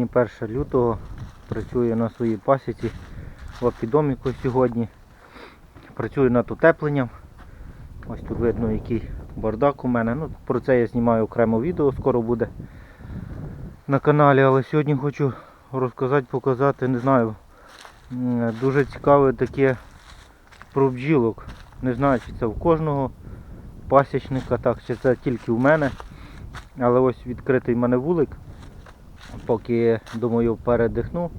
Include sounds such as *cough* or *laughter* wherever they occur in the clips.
Сьогодні 1 лютого працюю на своїй пасіці в апідоміку сьогодні. Працюю над утепленням. Ось тут видно який бардак у мене. Ну, про це я знімаю окремо відео, скоро буде на каналі, але сьогодні хочу розказати, показати, не знаю, дуже цікаве таке про бджілок. Не знаю, чи це в кожного пасічника, так, чи це тільки в мене. Але ось відкритий в мене вулик. Поки думаю передихну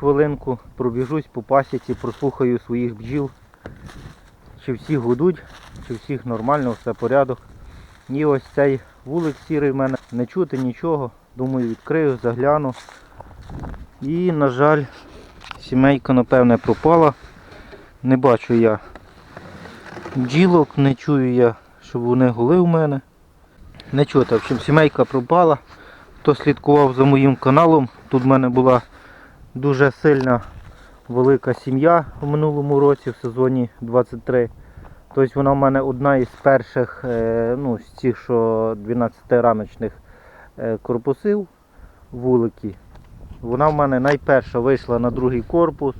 хвилинку, пробіжусь по пасіці, прослухаю своїх бджіл, чи всі гудуть, чи всіх нормально, все порядок. І ось цей вулик сірий в мене, не чути нічого. Думаю, відкрию, загляну. І, на жаль, сімейка, напевне, пропала. Не бачу я бджілок, не чую я, щоб вони гули в мене. Не чути, в общем, сімейка пропала. Хто слідкував за моїм каналом, тут в мене була дуже сильна велика сім'я в минулому році, в сезоні 23. Тобто вона в мене одна із перших, е, ну, з цих, що 12-рамочних е, корпусів вулики. Вона в мене найперша вийшла на другий корпус.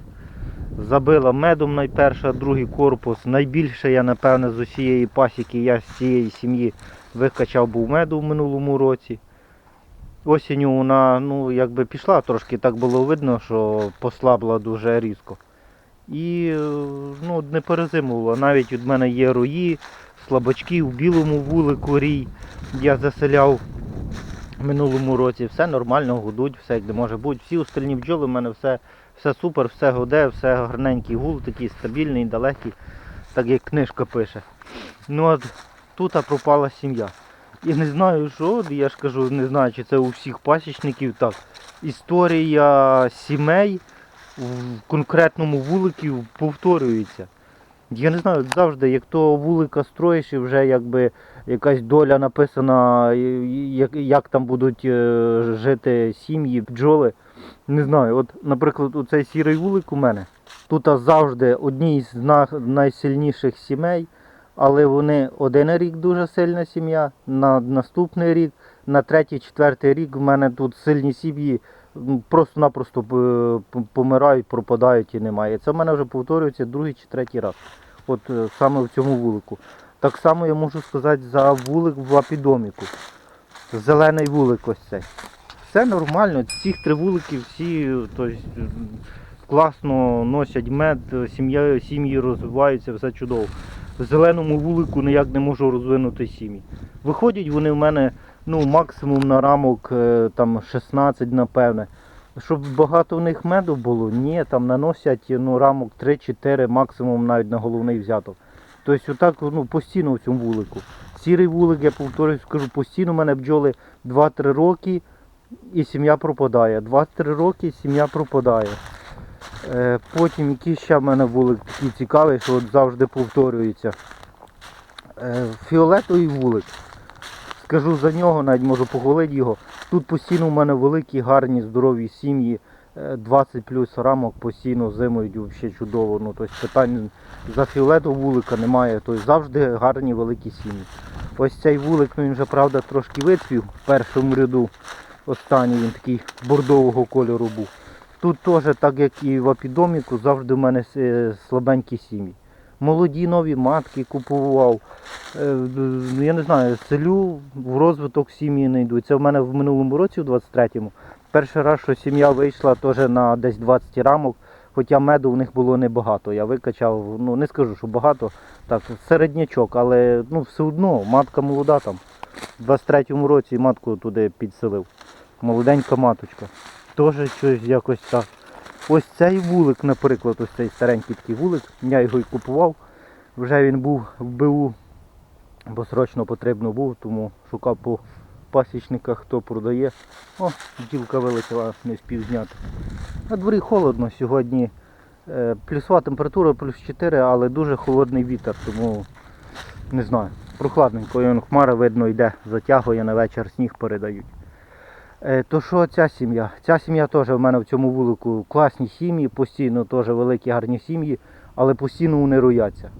Забила медом найперша, другий корпус. Найбільше я, напевне, з усієї пасіки, я з цієї сім'ї викачав був меду в минулому році. Осінню вона ну, якби пішла трошки, так було видно, що послабла дуже різко. І е, ну, не перезимувала. Навіть від мене є рої, слабачки в білому вулику рій. Я заселяв минулому році. Все нормально, гудуть, все як де може бути. Всі остальні бджоли в мене все, все супер, все годе, все гарненький гул, такий стабільний, далекий, так як книжка пише. Ну от тут пропала сім'я. І не знаю що, я ж кажу, не знаю, чи це у всіх пасічників так. Історія сімей в конкретному вуликі повторюється. Я не знаю, завжди, як то вулика строїш і вже якби якась доля написана, як, як там будуть е, жити сім'ї, бджоли. Не знаю, от, наприклад, оцей сірий вулик у мене. Тут завжди одні з найсильніших сімей, але вони один рік дуже сильна сім'я, на наступний рік, на третій, четвертий рік в мене тут сильні сім'ї просто-напросто п- помирають, пропадають і немає. Це в мене вже повторюється другий чи третій раз. От е, саме в цьому вулику. Так само я можу сказати за вулик в апідоміку. Зелений вулик ось цей. Все нормально, всіх три вулики, всі тобто, класно носять мед, сім'ї розвиваються, все чудово. Зеленому вулику ніяк не можу розвинути сім'ї. Виходять вони в мене ну, максимум на рамок е, там 16, напевне. Щоб багато в них меду було, ні, там наносять ну, рамок 3-4, максимум навіть на головний взяток. Тобто отак ну, постійно в цьому вулику. Сірий вулик, я повторюю, скажу, постійно в мене бджоли 2-3 роки і сім'я пропадає. 2-3 роки сім'я пропадає. Е, потім який ще в мене вулик такий цікавий, що от завжди повторюється. Е, фіолетовий вулик. Скажу за нього, навіть можу похвалити його. Тут постійно в мене великі, гарні, здорові сім'ї. Е, 20 плюс рамок постійно зимують взагалі чудово. Ну, тобто питань за фіолетового вулика немає. Тобто завжди гарні великі сім'ї. Ось цей вулик, ну він вже правда трошки вицвів в першому ряду. Останній він такий бордового кольору був. Тут теж, так як і в апідоміку, завжди в мене е, слабенькі сім'ї. Молоді нові матки купував. Е, ну, Я не знаю, селю в розвиток сім'ї не йду. Це в мене в минулому році, у 23-му. Перший раз, що сім'я вийшла теж на десь 20 рамок, хоча меду в них було небагато. Я викачав, ну не скажу, що багато, так, середнячок, але ну, все одно матка молода там. В 23-му році матку туди підселив. Молоденька маточка. Теж щось якось так. Ось цей вулик, наприклад, ось цей старенький такий вулик, я його і купував. Вже він був в БУ, бо срочно потрібно був, тому шукав по пасічниках, хто продає. О, бджілка вилетіла, не спів зняти. На дворі холодно сьогодні. е, Плюсова температура плюс 4, але дуже холодний вітер, тому не знаю. Прохладненько, хмара видно йде, затягує на вечір, сніг передають. Е, То що ця сім'я? Ця сім'я теж в мене в цьому вулику класні сім'ї, постійно теж великі гарні сім'ї, але постійно вони рояться.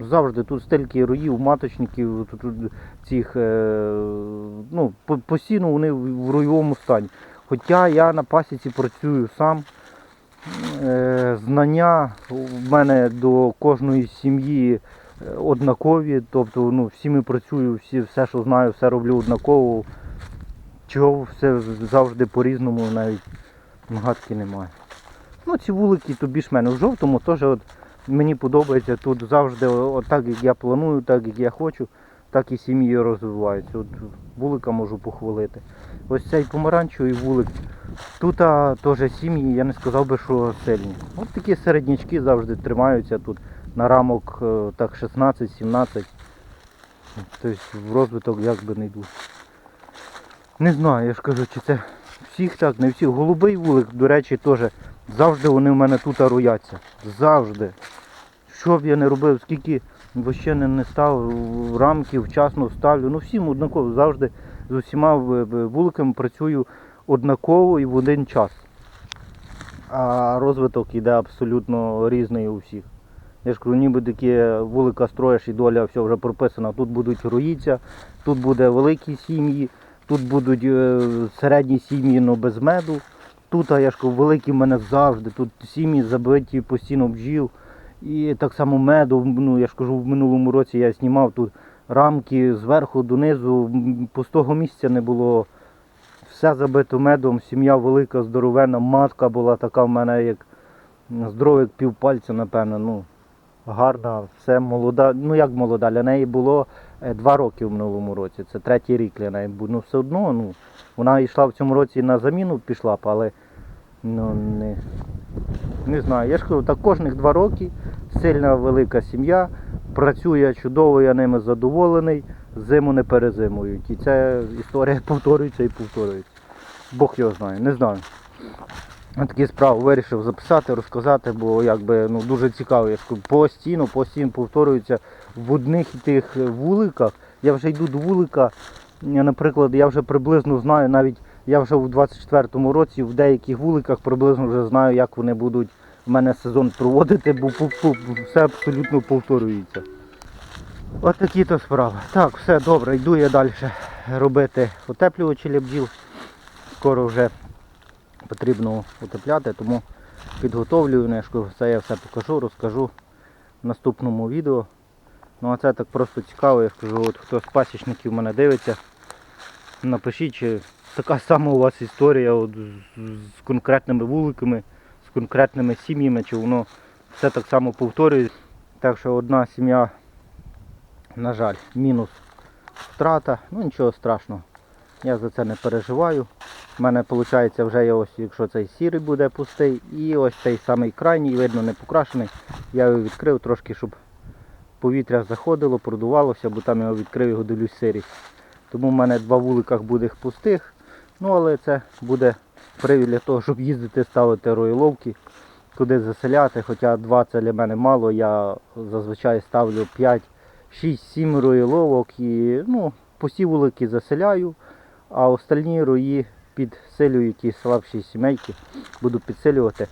Завжди тут стільки роїв, маточників, тут, тут цих, е, ну, постійно вони в роєвому стані. Хоча я на пасіці працюю сам. Е, Знання в мене до кожної сім'ї однакові. Тобто ну, всі ми працюю, всі, все, що знаю, все роблю однаково. Чого все завжди по-різному, навіть гадки немає. Ну, ці вулики то більш-менш в жовтому теж от мені подобається. Тут завжди от так, як я планую, так як я хочу, так і сім'ї розвиваються. От вулика можу похвалити. Ось цей помаранчевий вулик. Тут теж сім'ї, я не сказав би, що сильні. От такі середнячки завжди тримаються тут на рамок е, так 16-17. Тобто в розвиток як би не йдуть. Не знаю, я ж кажу, чи це всіх так, не всіх. Голубий вулик, до речі, теж завжди вони в мене тут рояться. Завжди. Що б я не робив, скільки вообще не, не став рамки, вчасно ставлю. Ну всім однаково, завжди з усіма в- в- вуликами працюю однаково і в один час. А розвиток йде абсолютно різний у всіх. Я ж кажу, ніби такі вулика строїш і доля все вже прописана. Тут будуть роїться, тут буде великі сім'ї, тут будуть е, середні сім'ї, але без меду. Тут, я ж кажу, великі в мене завжди. Тут сім'ї забиті постійно бджіл. І так само меду, ну я ж кажу, в минулому році я знімав тут рамки зверху донизу, пустого місця не було. Все забито медом, сім'я велика, здоровенна, матка була така в мене, як здорова, як півпальця, напевно. Ну, гарна, все молода. Ну як молода, для неї було е, два роки в минулому році. Це третій рік для неї. Ну все одно, ну, вона йшла в цьому році на заміну, пішла б, але ну, не, не знаю. Я ж кажу, так кожних два роки сильна велика сім'я, працює чудово, я ними задоволений, зиму не перезимують. І ця історія *laughs* повторюється і повторюється. Бог його знає, не знаю. Такі справи вирішив записати, розказати, бо якби ну, дуже цікаво. Я постійно, постійно повторюється в одних і тих вуликах. Я вже йду до вулика, наприклад, я вже приблизно знаю, навіть я вже у 24-му році в деяких вуликах приблизно вже знаю, як вони будуть в мене сезон проводити, бо все абсолютно повторюється. От такі то справи. Так, все добре, йду я далі робити утеплювачі для бджіл. Скоро вже потрібно утепляти, тому підготовлюю, кажу, це я все покажу, розкажу в наступному відео. Ну а це так просто цікаво, я ж кажу, от хто з пасічників мене дивиться, напишіть, чи така сама у вас історія от, з конкретними вуликами, з конкретними сім'ями, чи воно все так само повторюється. Так що одна сім'я, на жаль, мінус втрата, ну нічого страшного. Я за це не переживаю. У мене виходить вже ось, якщо цей сірий буде пустий, і ось цей самий крайній, видно, не покрашений. Я його відкрив трошки, щоб повітря заходило, продувалося, бо там я відкрив його дивлюсь сирий. Тому в мене два вуликах буде пустих. Ну але це буде привід для того, щоб їздити, ставити роїловки, куди заселяти. Хоча два це для мене мало, я зазвичай ставлю 5, 6, 7 роїловок і ну, пусті вулики заселяю, а остальні рої підсилюю ті слабші сімейки, буду підсилювати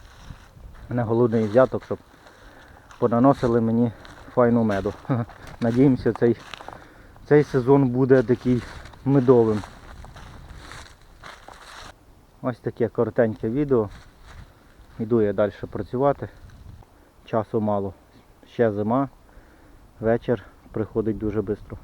на голодний взяток, щоб понаносили мені файну меду. *laughs* Надіємося, цей, цей сезон буде такий медовим. Ось таке коротеньке відео. Іду я далі працювати. Часу мало. Ще зима. Вечір приходить дуже швидко.